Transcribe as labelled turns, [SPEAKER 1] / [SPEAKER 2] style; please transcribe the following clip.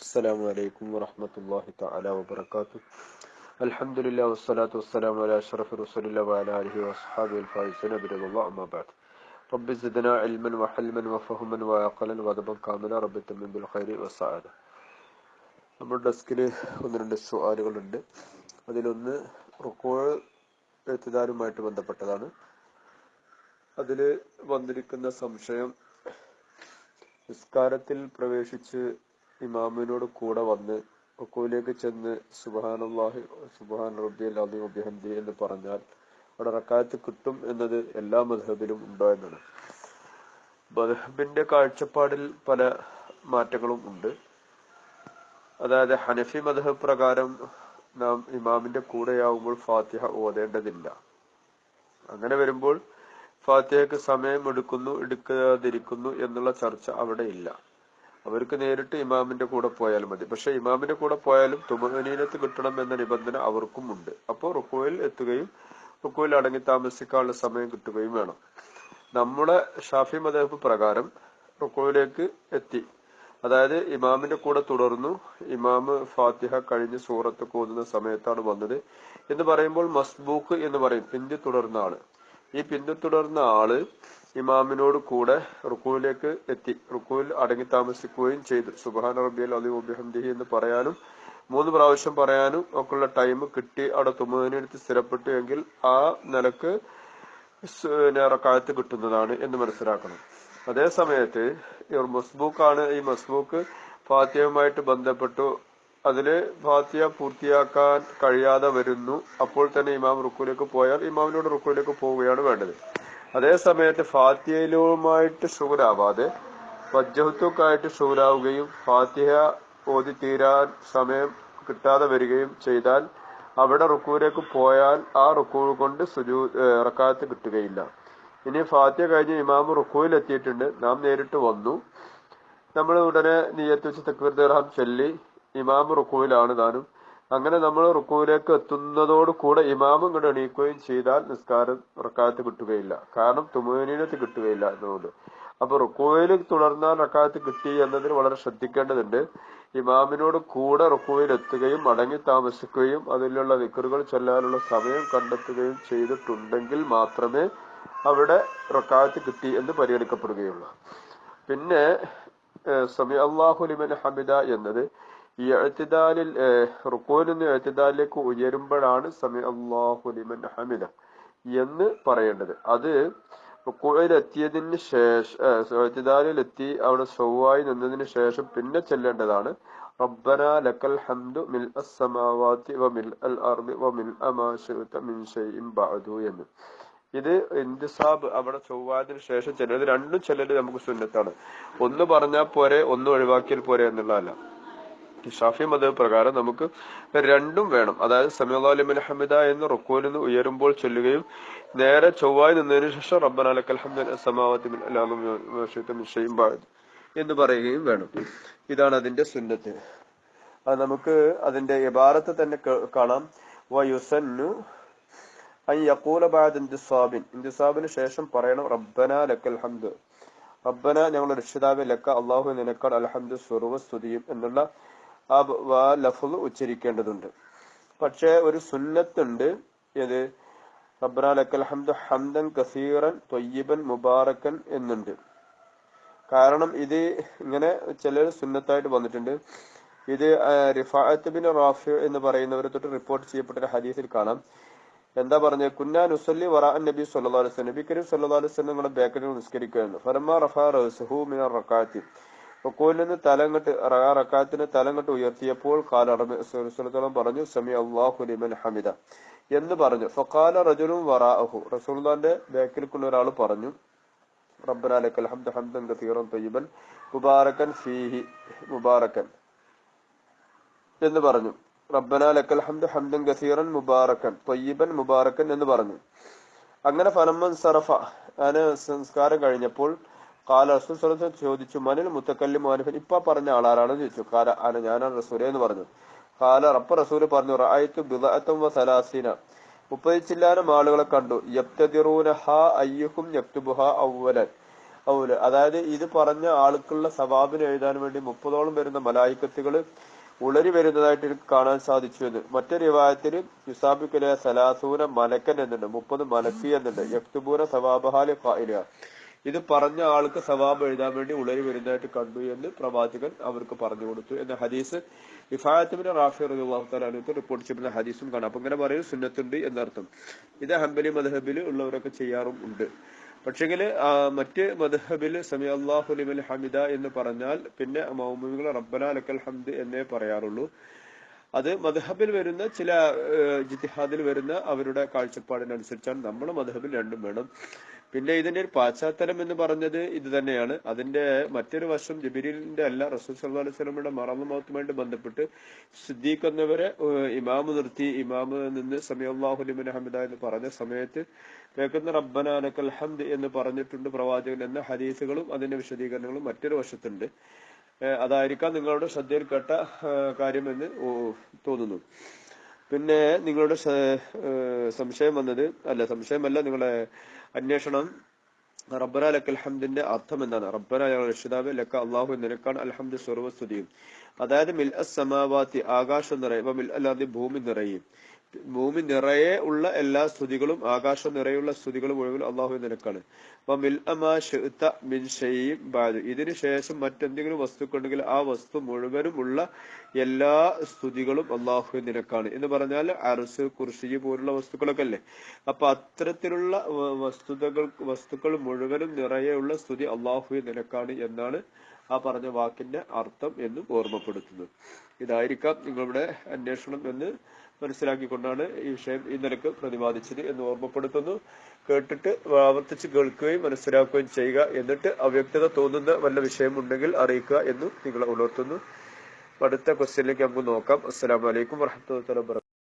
[SPEAKER 1] السلام عليكم ورحمة الله تعالى وبركاته الحمد لله والصلاة والسلام على أشرف رسول الله وعلى آله وأصحابه الفائزين برضا الله أما بعد رب زدنا علما وحلما وفهما وعقلا وأدبا كاملا رب تمن بالخير والسعادة നമ്മുടെ ഡെസ്കിൽ ഒന്ന് രണ്ട് സവാലുകളുണ്ട് അതിലൊന്ന് റുക്കോഴ് എഴുത്തുകാരുമായിട്ട് ബന്ധപ്പെട്ടതാണ് അതിൽ വന്നിരിക്കുന്ന സംശയം നിസ്കാരത്തിൽ പ്രവേശിച്ച് ഇമാമിനോട് കൂടെ വന്ന് റുക്കുവിലേക്ക് ചെന്ന് സുബാനുല്ലാഹി സുബാൻ റബ്ബി അളീം അബിഹന്ദി എന്ന് പറഞ്ഞാൽ അവിടെ റക്കായത്ത് കിട്ടും എന്നത് എല്ലാ മധബിലും എന്നാണ്. മധബിന്റെ കാഴ്ചപ്പാടിൽ പല മാറ്റങ്ങളും ഉണ്ട്. അതായത് ഹനഫി മധബ് പ്രകാരം നാം ഇമാമിന്റെ കൂടെയാവുമ്പോൾ ഫാത്തിഹ ഓതേണ്ടതില്ല. അങ്ങനെ വരുമ്പോൾ ഫാത്തിഹയ്ക്ക് സമയം എടുക്കുന്നു എടുക്കാതിരിക്കുന്നു എന്നുള്ള ചർച്ച അവിടെ ഇല്ല. അവർക്ക് നേരിട്ട് ഇമാമിന്റെ കൂടെ പോയാൽ മതി. പക്ഷെ ഇമാമിന്റെ കൂടെ പോയാലും തുമനീനത്ത് കിട്ടണം എന്ന നിബന്ധന അവർക്കും ഉണ്ട്. അപ്പോൾ റുക്കോയിൽ എത്തുകയും റുക്കോയിൽ അടങ്ങി താമസിക്കാനുള്ള സമയം കിട്ടുകയും വേണം. നമ്മുടെ ഷാഫി മദഹബ് പ്രകാരം റുക്കോയിലേക്ക് എത്തി. അതായത് ഇമാമിന്റെ കൂടെ തുടർന്നു. ഇമാമ് ഫാത്തിഹ കഴിഞ്ഞ് സൂറത്ത് കൂതുന്ന സമയത്താണ് വന്നത്. എന്ന് പറയുമ്പോൾ മസ്ബൂക്ക് എന്ന് പറയും. പിന്തി തുടർന്ന ആൾ ഈ പിന്തുടർന്ന ആൾ ഇമാമിനോട് കൂടെ റുക്കുവിലേക്ക് എത്തി. റുക്കുവിൽ അടങ്ങി താമസിക്കുകയും ചെയ്തു. സുബാന റബിയൽ അലി ഉബിഹംദിഹി എന്ന് പറയാനും മൂന്ന് പ്രാവശ്യം പറയാനും ഒക്കെയുള്ള ടൈം കിട്ടി. അവിടെ തുമ്മതിനെടുത്ത് സ്ഥിരപ്പെട്ടു എങ്കിൽ ആ നിലയ്ക്ക് റക്കായത്ത് കിട്ടുന്നതാണ് എന്ന് മനസ്സിലാക്കണം. അതേ സമയത്ത് മസ്ബൂക്കാണ്. ഈ മസ്ബൂക്ക് ഫാത്തിയവുമായിട്ട് ബന്ധപ്പെട്ടു. അതിൽ ഫാത്തിയ പൂർത്തിയാക്കാൻ കഴിയാതെ വരുന്നു. അപ്പോൾ തന്നെ ഇമാം റുക്കുലേക്ക് പോയാൽ ഇമാമിനോട് റുക്കുലേക്ക് പോവുകയാണ് വേണ്ടത്. അതേ സമയത്ത് ഫാത്തിയയിലുമായിട്ട് ഷൂരാവാതെ വജ്ജഹത്തുക്കായിട്ട് ഷൂരാവുകയും ഫാത്തിഹ ഓതി തീരാൻ സമയം കിട്ടാതെ വരികയും ചെയ്താൽ അവിടെ റുക്കൂലേക്ക് പോയാൽ ആ റുക്കൂ കൊണ്ട് സുജൂ ഇറക്കാത്ത് കിട്ടുകയില്ല. ഇനി ഫാത്തിയ കഴിഞ്ഞ് ഇമാം റുക്കൂയിൽ എത്തിയിട്ടുണ്ട് നാം നേരിട്ട് വന്നു. നമ്മൾ ഉടനെ നീയത്ത് വെച്ച് തക്ബീർ ചൊല്ലി ഇമാമ് റുക്കുവിലാണ് താനും. അങ്ങനെ നമ്മൾ റുക്കുവിലേക്ക് എത്തുന്നതോട് കൂടെ ഇമാമും ഇങ്ങോട്ട് എണീക്കുകയും ചെയ്താൽ നിസ്കാരം റക്കാത്ത് കിട്ടുകയില്ല. കാരണം തുമുനീനത്ത് കിട്ടുകയില്ല എന്നുകൊണ്ട് അപ്പൊ റുക്കുവയിൽ തുടർന്നാൽ റക്കാത്ത് കിട്ടി എന്നതിന് വളരെ ശ്രദ്ധിക്കേണ്ടതുണ്ട്. ഇമാമിനോട് കൂടെ റുക്കുവയിൽ എത്തുകയും മടങ്ങി താമസിക്കുകയും അതിലുള്ള വിക്കറുകൾ ചൊല്ലാനുള്ള സമയം കണ്ടെത്തുകയും ചെയ്തിട്ടുണ്ടെങ്കിൽ മാത്രമേ അവിടെ റക്കാത്ത് കിട്ടി എന്ന് പരിഗണിക്കപ്പെടുകയുള്ളൂ. പിന്നെ സമി അള്ളാഹുലിമൻ ഹമിദ എന്നത് ഈ എഴുത്തിദാലിൽ റുക്കോയിൽ നിന്ന് എഴുത്തിദാലിലേക്ക് ഉയരുമ്പോഴാണ് സമി അള്ളാഹു ലിമൻ ഹമിദ എന്ന് പറയേണ്ടത്. അത് റുക്കോയിലെത്തിയതിന് ശേഷം എഴുത്തിദാലിൽ എത്തി അവിടെ സൗവായി നിന്നതിന് ശേഷം പിന്നെ ചെല്ലേണ്ടതാണ്. റബ്ബന ലക്കൽ ഹംദു മിൽ അസ്സമാവാതി വമിൽ അൽ അർദി വമിൽ അമാ ശിഅത മിൻ ഷൈഇൻ ഇത് ഇന്തിസാബ് അവിടെ ചൊവ്വാതിന് ശേഷം ചെല്ലത് രണ്ടും ചെല്ലല് നമുക്ക് സുന്നത്താണ്. ഒന്ന് പറഞ്ഞാൽ പോരെ ഒന്ന് ഒഴിവാക്കിയാൽ പോരെ എന്നുള്ളതല്ല. ഷാഫി മത പ്രകാരം നമുക്ക് രണ്ടും വേണം. അതായത് സമീഅലിമിൻ ഹമിദ എന്ന് റുക്കോയിൽ നിന്ന് ഉയരുമ്പോൾ ചൊല്ലുകയും നേരെ ചൊവ്വായി നിന്നതിന് ശേഷം റബ്ബൻ അലക്കൽ ഹംദ് എന്ന് പറയുകയും വേണം. ഇതാണ് അതിന്റെ സുന്നത്ത്. അത് നമുക്ക് അതിന്റെ യഥാർത്ഥ തന്നെ കാണാം. വയുസന്നു ഇന്തിസാബിൻ ഇന്തിസാബിന് ശേഷം പറയണം റബ്ബന ലക്കൽ ഹംദ്. റബ്ബന ഞങ്ങളുടെ രക്ഷിതാവ് ലക്ക അള്ളാഹു നിനക്കാൾ അൽഹംദ് സുറുവ സ്തുതിയും എന്നുള്ള ആ ലഫുൽ ഉച്ചരിക്കേണ്ടതുണ്ട്. പക്ഷെ ഒരു സുന്നത്തുണ്ട്. ഏത്? റബ്ബന ലക്കൽ ഹംദ് ഹംദൻ കസീറൻ തൊയ്യബൻ മുബാറക്കൻ എന്നുണ്ട്. കാരണം ഇത് ഇങ്ങനെ ചിലർ സുന്നത്തായിട്ട് വന്നിട്ടുണ്ട്. ഇത് റിഫാഅത്ത് ബിൻ റാഫി എന്ന് പറയുന്നവരെ തൊട്ട് റിപ്പോർട്ട് ചെയ്യപ്പെട്ട ഒരു ഹദീസിൽ കാണാം. എന്താ പറഞ്ഞത് കുന്നാൻ ഉസല്ലി വറാൻ നബി സല്ലാ അലൈഹി നബി കരീം സല്ലാ നിങ്ങളുടെ ബേക്കറിൽ നിസ്കരിക്കുകയായിരുന്നു ഫർമാ റഫാ റഹു മിന റക്കാത്തി. റുക്കോയിൽ നിന്ന് തലങ്ങട്ട് റക്കാത്തിന് തലങ്ങട്ട് ഉയർത്തിയപ്പോൾ കാലടമത്തോളം പറഞ്ഞു സമി അള്ളാഹു ലിമൻ ഹമിദ. എന്ന് പറഞ്ഞു. ഫക്കാല റജുലും വറാഹു റസൂൽദാന്റെ ബേക്കിൽക്കുള്ള ഒരാൾ പറഞ്ഞു റബ്ബന ലക്കൽ ഹംദ ഹംദൻ കതീറൻ തയ്യിബൻ മുബാറക്കൻ ഫീഹി മുബാറക്കൻ എന്ന് പറഞ്ഞു. റബ്ബന ലക്കൽ ഹംദ് ഹംദൻ കസീറൻ മുബാറക്കൻ തൊയ്യബൻ മുബാറക്കൻ എന്ന് പറഞ്ഞു. അങ്ങനെ ഫലമ്മൻ സറഫ അങ്ങനെ സംസ്കാരം കഴിഞ്ഞപ്പോൾ കാല റസൂൽ സ്വലം ചോദിച്ചു മനിൽ മുത്തക്കല്ലിം മാനുഫൻ ഇപ്പ പറഞ്ഞ ആളാരാണെന്ന് ചോദിച്ചു. കാല അന ഞാനാണ് റസൂലെ എന്ന് പറഞ്ഞു. കാല റപ്പ റസൂൽ പറഞ്ഞു റായത്തു ബിദഅത്തും സലാസീന. മുപ്പത് ചില്ലാനം ആളുകളെ കണ്ടു. യബ്തദിറൂന ഹ അയ്യുഹും യക്തുബുഹ അവലൻ ഔൽ അതായത് ഇത് പറഞ്ഞ ആൾക്കുള്ള സവാബിന് എഴുതാൻ വേണ്ടി മുപ്പതോളം വരുന്ന മലായിക്കത്തുകൾ ഉളരി വരുന്നതായിട്ട് കാണാൻ സാധിച്ചു എന്ന്. മറ്റൊരു വിവാഹത്തിൽ യുസാബിക്കലെ സലാസൂന മലക്കൻ എന്നുണ്ട്. മുപ്പത് മലക്കി എന്നുണ്ട്. യക്തുബൂന സവാബഹാലി ഫായില ഇത് പറഞ്ഞ ആൾക്ക് സവാബ് എഴുതാൻ വേണ്ടി ഉളരി വരുന്നതായിട്ട് കണ്ടു എന്ന് പ്രവാചകൻ അവർക്ക് പറഞ്ഞു കൊടുത്തു. എന്ന ഹദീസ് ഇഫായത്തിന്റെ റാഫി റഹ്ലാഹുത്താലത്ത് റിപ്പോർട്ട് ചെയ്യുന്ന ഹദീസും കാണാം. അപ്പൊ ഇങ്ങനെ പറയുന്നത് സുന്നത്തുണ്ട് എന്നർത്ഥം. ഇത് ഹംബലി മദ്ഹബിൽ ഉള്ളവരൊക്കെ ചെയ്യാറും ഉണ്ട്. പക്ഷെങ്കിൽ മറ്റ് മദ്ഹബിൽ സമി അള്ളാഹു ലിമൽ ഹമിദ എന്ന് പറഞ്ഞാൽ പിന്നെ മൗമികൾ റബ്ബന ലക്കൽ ഹംദ് എന്നേ പറയാറുള്ളൂ. അത് മദ്ഹബിൽ വരുന്ന ചില ജിത്തിഹാദിൽ വരുന്ന അവരുടെ കാഴ്ചപ്പാടിനനുസരിച്ചാണ് നമ്മുടെ മദ്ഹബിൽ രണ്ടും വേണം. പിന്നെ ഇതിന്റെ ഒരു പാശ്ചാത്തലം എന്ന് പറഞ്ഞത് ഇത് തന്നെയാണ്. അതിന്റെ മറ്റൊരു വശം ജബിരിലിന്റെ അല്ല റസൂൽ സല്ലാ അലൈഹി മറന്ന മൗത്തുമായിട്ട് ബന്ധപ്പെട്ട് സിദ്ദീഖ് എന്നവരെ ഇമാമ് നിർത്തി. ഇമാമ് നിന്ന് സമയല്ലാഹു ലിമൻ ഹമിദ എന്ന് പറഞ്ഞ സമയത്ത് കേൾക്കുന്ന റബ്ബനാനക്കൽ ഹംദ് എന്ന് പറഞ്ഞിട്ടുണ്ട് പ്രവാചകൻ എന്ന ഹദീസുകളും അതിന്റെ വിശദീകരണങ്ങളും മറ്റൊരു വശത്തുണ്ട്. അതായിരിക്കാം നിങ്ങളുടെ ശ്രദ്ധയിൽ കേട്ട ഏഹ്, കാര്യമെന്ന് തോന്നുന്നു. പിന്നെ നിങ്ങളുടെ സംശയം വന്നത് അല്ല സംശയമല്ല നിങ്ങളുടെ അന്വേഷണം റബ്ബറ ലക്കൽ ഹംദിന്റെ അർത്ഥം എന്താണ്? റബ്ബറ രക്ഷിതാവ് ലക്ക അള്ളാഹു നിനക്കാണ് അൽഹംദ് സർവസ്തുതിയും അതായത് മിൽ അസ് സമാവാത്തി ആകാശം നിറയും ഭൂമി നിറയും. ഭൂമി നിറയെ ഉള്ള എല്ലാ സ്തുതികളും ആകാശം നിറയുള്ള സ്തുതികളും മുഴുവൻ അള്ളാഹു നിനക്കാണ് ഇതിനു ശേഷം മറ്റെന്തെങ്കിലും വസ്തുക്കളുണ്ടെങ്കിൽ ആ വസ്തു മുഴുവനും ഉള്ള എല്ലാ സ്തുതികളും അള്ളാഹു നിനക്കാണ് എന്ന് പറഞ്ഞാൽ അറസ് കുർഷി പോലുള്ള വസ്തുക്കളൊക്കെ അല്ലേ? അപ്പൊ അത്തരത്തിലുള്ള വസ്തുതകൾ വസ്തുക്കൾ മുഴുവനും നിറയെ ഉള്ള സ്തുതി അള്ളാഹു നിനക്കാണ് എന്നാണ് ആ പറഞ്ഞ വാക്കിന്റെ അർത്ഥം എന്ന് ഓർമ്മപ്പെടുത്തുന്നു. ഇതായിരിക്കാം നിങ്ങളുടെ അന്വേഷണം എന്ന് മനസ്സിലാക്കിക്കൊണ്ടാണ് ഈ വിഷയം ഈ നിലയ്ക്ക് പ്രതിപാദിച്ചത് എന്ന് ഓർമ്മപ്പെടുത്തുന്നു. കേട്ടിട്ട് ആവർത്തിച്ച് കേൾക്കുകയും മനസ്സിലാക്കുകയും ചെയ്യുക എന്നിട്ട് അവ്യക്തത തോന്നുന്ന വല്ല വിഷയമുണ്ടെങ്കിൽ അറിയിക്കുക എന്നും നിങ്ങളെ ഉണർത്തുന്നു. അടുത്ത ക്വസ്റ്റ്യനിലേക്ക് നമുക്ക് നോക്കാം. അസ്സലാമു അലൈക്കും വറഹ്മത്തുള്ളാഹി വബറകാതുഹു.